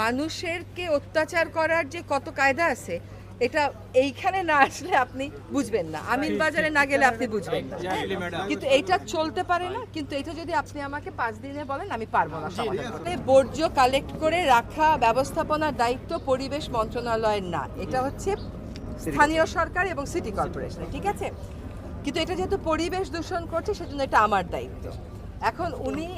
মানুষেরকে অত্যাচার করার যে কত কায়দা আছে, এটা এইখানে না আসলে আপনি বুঝবেন না। আমিন বাজারে না গেলে আপনি বুঝবেন না। কিন্তু এটা চলতে পারে না, কিন্তু এটা যদি আপনি আমাকে পাঁচ দিনে বলেন, আমি পারব না বর্জ্য কালেক্ট করে রাখা, ব্যবস্থাপনার দায়িত্ব পরিবেশ মন্ত্রণালয়ের না। এটা হচ্ছে স্থানীয় সরকার এবং সিটি কর্পোরেশনের ঠিক আছে? কিন্তু এটা যেহেতু পরিবেশ দূষণ করছে, সেজন্য এটা আমার দায়িত্ব। এখন উনি,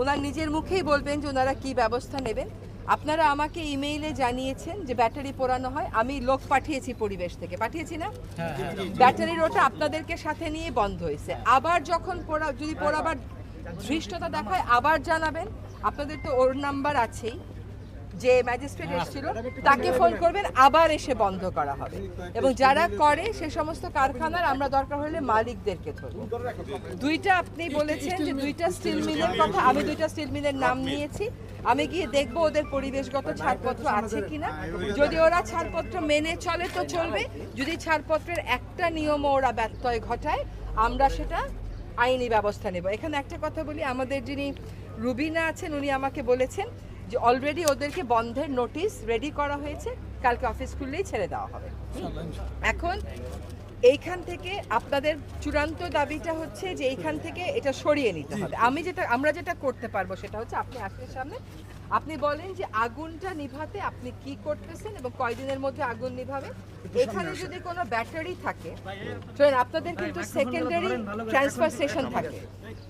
ওনার নিজের মুখেই বলবেন যে ওনারা কি ব্যবস্থা নেবেন। আপনারা আমাকে ইমেইলে জানিয়েছেন যে ব্যাটারি পোড়ানো হয়। আমি লোক পাঠিয়েছি পরিবেশ থেকে। পাঠিয়েছি না? ব্যাটারির ওটা আপনাদেরকে সাথে নিয়ে বন্ধ হয়েছে। আবার যখন পোড়া যদি পোড়াবার ধৃষ্টতা দেখায় আবার জানাবেন। আপনাদের তো ওর নাম্বার আছেই। যে ম্যাজিস্ট্রেট এসেছিল তাকে ফোন করবেন আবার এসে বন্ধ করা হবে। এবং যারা করে সে সমস্ত কারখানার আমরা দরকার হলে মালিকদেরকে ধরবো। দুইটা আপনি বলেছেন যে দুইটা স্টিল মিলের কথা। আমি দুইটা স্টিল মিলের নাম নিয়েছি। আমি গিয়ে দেখব ওদের পরিবেশগত ছাড়পত্র আছে কিনা। যদি ওরা ছাড়পত্র মেনে চলে তো চলবে। যদি ছাড়পত্রের একটা নিয়মও ওরা ব্যত্যয় ঘটায় আমরা সেটা আইনি ব্যবস্থা নেব। এখানে একটা কথা বলি আমাদের যিনি রুবিনা আছেন উনি আমাকে বলেছেন যে অলরেডি ওদেরকে বন্ধের নোটিশ রেডি করা হয়েছে। কালকে অফিস খুললেই ছেড়ে দেওয়া হবে। এখন এইখান থেকে আপনাদের চূড়ান্ত দাবিটা হচ্ছে যে এইখান থেকে এটা সরিয়ে নিতে হবে। আমি যেটা, আমরা যেটা করতে পারব সেটা হচ্ছে আপনি আসলে সামনে, আপনি বলেন যে আগুনটা নিভাতে আপনি কি করতেছেন এবং কয়দিনের মধ্যে আগুন নিভাবে? এখানে যদি কোনো ব্যাটারি থাকে শোনেন আপনাদের কিন্তু সেকেন্ডারি ট্রান্সফার স্টেশন থাকে।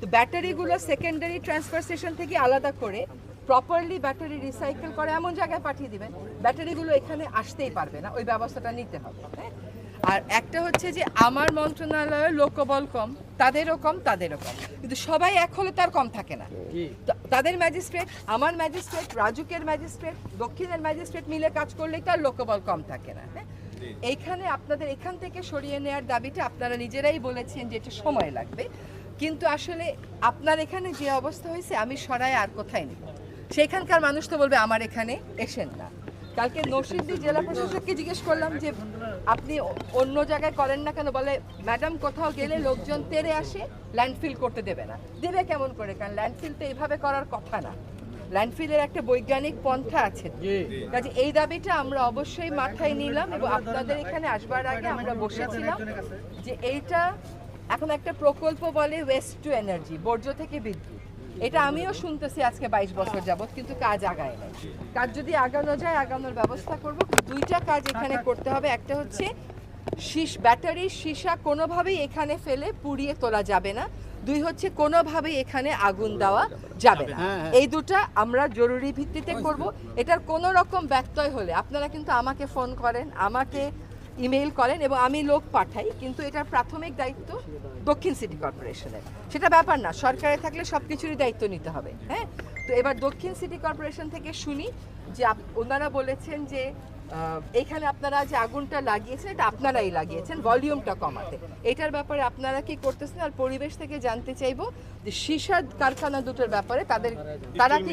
তো ব্যাটারিগুলো সেকেন্ডারি ট্রান্সফার স্টেশন থেকে আলাদা করে প্রপারলি ব্যাটারি রিসাইকেল করে এমন জায়গায় পাঠিয়ে দিবেন ব্যাটারিগুলো এখানে আসতেই পারবে না ওই ব্যবস্থাটা নিতে হবে হ্যাঁ? আর একটা হচ্ছে যে আমার মন্ত্রণালয়ে লোকবল কম তাদেরও কম তাদেরও কম কিন্তু সবাই এক হলে তার কম থাকে না তাদের ম্যাজিস্ট্রেট আমার ম্যাজিস্ট্রেট রাজুকের ম্যাজিস্ট্রেট দক্ষিণের ম্যাজিস্ট্রেট মিলে কাজ করলেই তার লোকবল কম থাকে না হ্যাঁ? এইখানে আপনাদের এখান থেকে সরিয়ে নেওয়ার দাবিটা আপনারা নিজেরাই বলেছেন যে এটা সময় লাগবে কিন্তু আসলে আপনার এখানে যে অবস্থা হয়েছে আমি সরাই আর কোথায় নেই সেখানকার মানুষ তো বলবে আমার এখানে এসেন না। কালকে নরসিংদী জেলা প্রশাসককে জিজ্ঞেস করলাম যে আপনি অন্য জায়গায় করেন না কেন? বলে ম্যাডাম কোথাও গেলে লোকজন তেরে আসে ল্যান্ডফিল করতে দেবে না। দেবে কেমন করে? কারণ ল্যান্ডফিল তো এইভাবে করার কথা না। ল্যান্ডফিলের একটা বৈজ্ঞানিক পন্থা আছে। কাজে এই দাবিটা আমরা অবশ্যই মাথায় নিলাম এবং আপনাদের এখানে আসবার আগে আমরা বসেছিলাম যে এইটা এখন একটা প্রকল্প বলে ওয়েস্ট টু এনার্জি বর্জ্য থেকে বিদ্যুৎ। এটা আমিও শুনতেছি আজকে বাইশ বছর যাবত কিন্তু কাজ আগায় নাই। কাজ যদি আগানো যায় আগানোর ব্যবস্থা করব। দুইটা কাজ এখানে করতে হবে। একটা হচ্ছে শীষ ব্যাটারির সীসা কোনোভাবেই এখানে ফেলে পুড়িয়ে তোলা যাবে না। দুই হচ্ছে কোনোভাবেই এখানে আগুন দেওয়া যাবে না। এই দুটা আমরা জরুরি ভিত্তিতে করব। এটার কোনো রকম ব্যত্যয় হলে আপনারা কিন্তু আমাকে ফোন করেন আমাকে ইমেইল করেন এবং আমি লোক পাঠাই, কিন্তু এটার প্রাথমিক দায়িত্ব দক্ষিণ সিটি কর্পোরেশনের। সেটা ব্যাপার না, সরকারে থাকলে সব কিছুরই দায়িত্ব নিতে হবে হ্যাঁ? তো এবার দক্ষিণ সিটি কর্পোরেশন থেকে শুনি যে ওনারা বলেছেন যে এখানে আপনারা যে আগুনটা লাগিয়েছেন, এটা আপনারাই লাগিয়েছেন, ভলিউমটা কমাতে। এটার ব্যাপারে আপনারা কি করতেছেন? আর পরিবেশ থেকে জানতে চাইব যে সীসার কারখানা দুটোর ব্যাপারে তাদের তারা কি